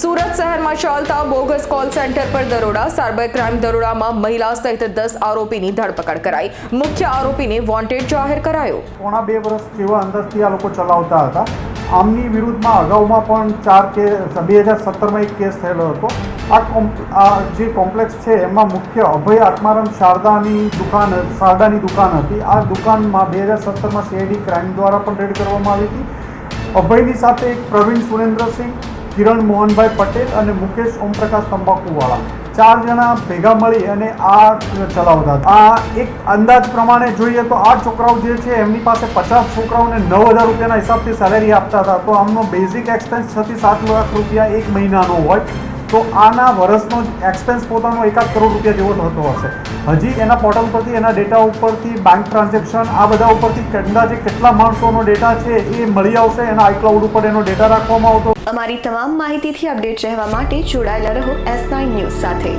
સુરત શહેરમાં ચાલતા bogus call centre પર દરોડા, સાયબર ક્રાઇમ દરોડામાં મહિલા સહિત દસ આરોપીની ધરપકડ કરાઈ. મુખ્ય આરોપીને વોન્ટેડ જાહેર કરાયો. પોણા બે વર્ષ જેવા અંદાજથી આ લોકો ચલાવતા હતા. આમની વિરુદ્ધમાં અગાઉમાં પણ ચાર કે, બે હજાર સત્તરમાં એક કેસ થયેલો હતો. આ આ જે કોમ્પ્લેક્સ છે, એમાં મુખ્ય અભય આત્મારામ શારદાની દુકાન શારદાની દુકાન હતી. આ દુકાનમાં બે હજાર સત્તરમાં સીઆઈડી ક્રાઇમ દ્વારા પણ રેડ કરવામાં આવી હતી. અભયની સાથે એક પ્રવીણ સુરેન્દ્રસિંહ કિરણ મોહનભાઈ પટેલ અને મુકેશ ઓમપ્રકાશ તંબાકુવાળા. ચાર જણા ભેગા મળી અને આ ચલાવતા આ એક અંદાજ પ્રમાણે જોઈએ તો આ છોકરાઓ જે છે, એમની પાસે પચાસ છોકરાઓને નવ હજાર રૂપિયાના હિસાબથી સેલેરી આપતા હતા. તો આમનો બેઝિક એક્સપેન્સ છથી સાત લાખ રૂપિયા એક મહિનાનો હોય. તો આના વર્ષનો એક્સપેન્સ પોતાનો એકાદ કરોડ રૂપિયા જેવો થતો હશે. હજી એના પોર્ટલ પરથી, એના ડેટા ઉપરથી બેંક ટ્રાન્ઝેક્શન આ બધા ઉપરથી અંદાજે કેટલા માણસોનો ડેટા છે એ મળી આવશે. એના આઈક્લાઉડ ઉપર એનો ડેટા રાખવામાં આવતો. અમારી તમામ માહિતીથી અપડેટ રહેવા માટે જોડાયેલા રહો એસ નાઇન ન્યૂઝ સાથે.